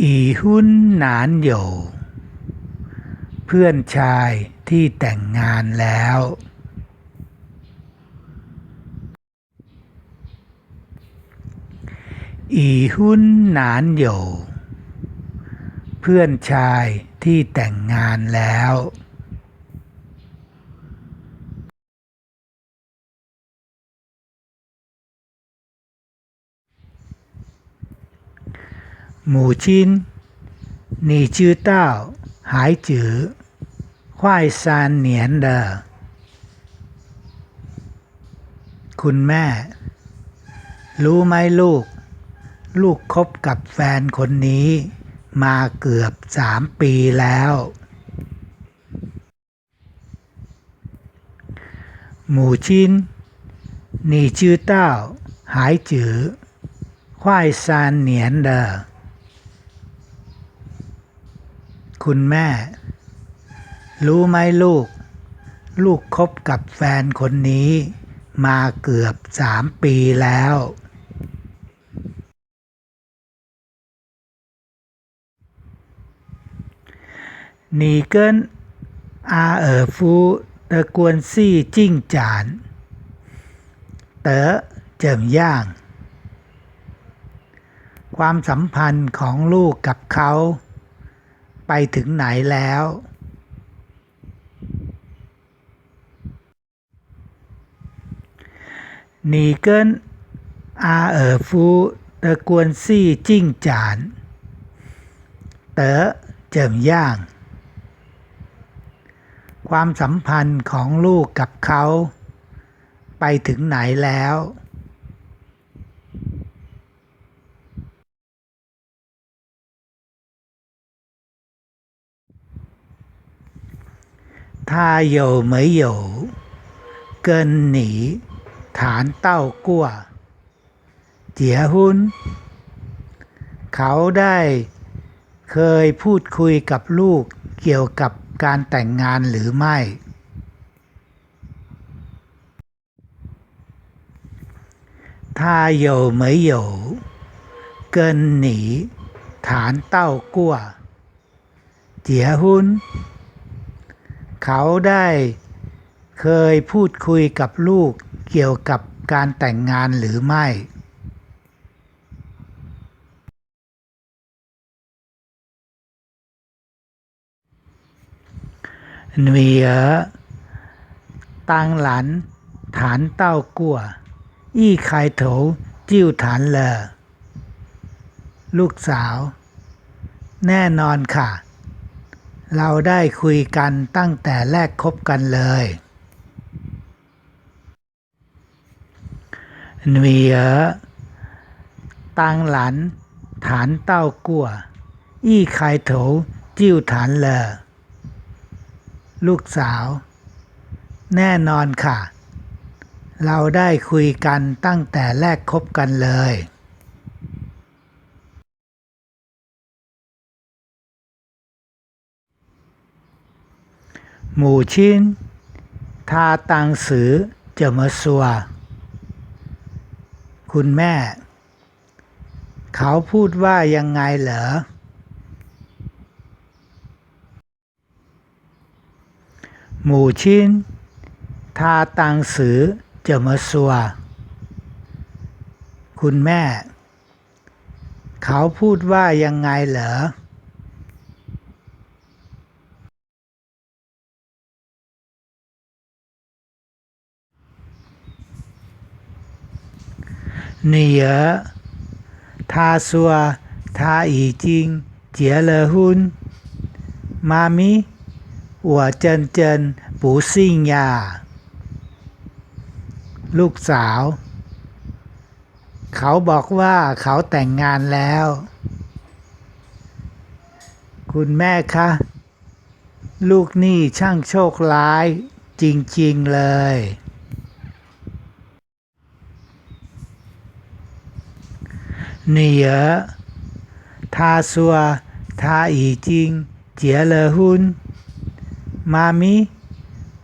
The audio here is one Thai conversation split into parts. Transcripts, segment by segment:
อีหุนหนานโยเพื่อนชายที่แต่งงานแล้ว อีหุนหนานโยเพื่อนชายที่แต่งงานแล้ว 母亲，你知道孩子快三年了คุณแม่ รู้ไหมลูก ลูกคบกับแฟนคนนี้มาเกือบสามปีแล้ว母亲，你知道孩子快三年了 คุณแม่ รู้ไหมลูก ลูกคบกับแฟนคนนี้ มาเกือบสามปีแล้ว นีเกิลอาเออฟูตะกวนซี่จิ้งจาน เต๋อเจิ่งย่าง ความสัมพันธ์ของลูกกับเขา ไปถึงไหนแล้ว นีเกิลอาเออฟูเตะกวนซี่จิ้งจาน เต๋อเจิงย่าง ความสัมพันธ์ของลูกกับเขา ไปถึงไหนแล้ว 他有没有跟你谈到过结婚เขาได้เคยพูดคุยกับลูกเกี่ยวกับการแต่งงานหรือไม่他有没有跟你谈到过结婚 เขาได้เคยพูดคุยกับลูกเกี่ยวกับการแต่งงานหรือไม่ เหนือตังหลัน ฐานเต้ากัวอี้ไข่โถจิ้วฐานเลอลูกสาว แน่นอนค่ะ เราได้คุยกันตั้งแต่แรกคบกันเลย เหนียตังหลัน ฐานต้ากัวอี้ไข่โถจิ้วฐานเลอ ลูกสาว แน่นอนค่ะ เราได้คุยกันตั้งแต่แรกคบกันเลย 母亲她当时怎么说คุณแม่ เขาพูดว่ายังไงเหรอ母亲她当时怎么说คุณแม่ เขาพูดว่ายังไงเหรอ 女儿她说她已经结了婚妈咪我真真不信呀ลูกสาว เขาบอกว่าเขาแต่งงานแล้ว คุณแม่คะ ลูกนี่ช่างโชคร้าย จริง ๆ เลย 女儿她说她已经结了婚妈咪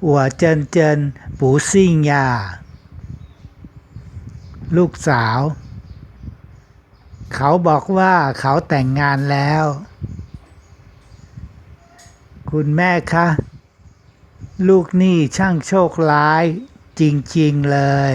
我真真不信呀ลูกสาว เขาบอกว่าเขาแต่งงานแล้ว คุณแม่คะ ลูกนี่ช่างโชคร้าย จริงๆเลย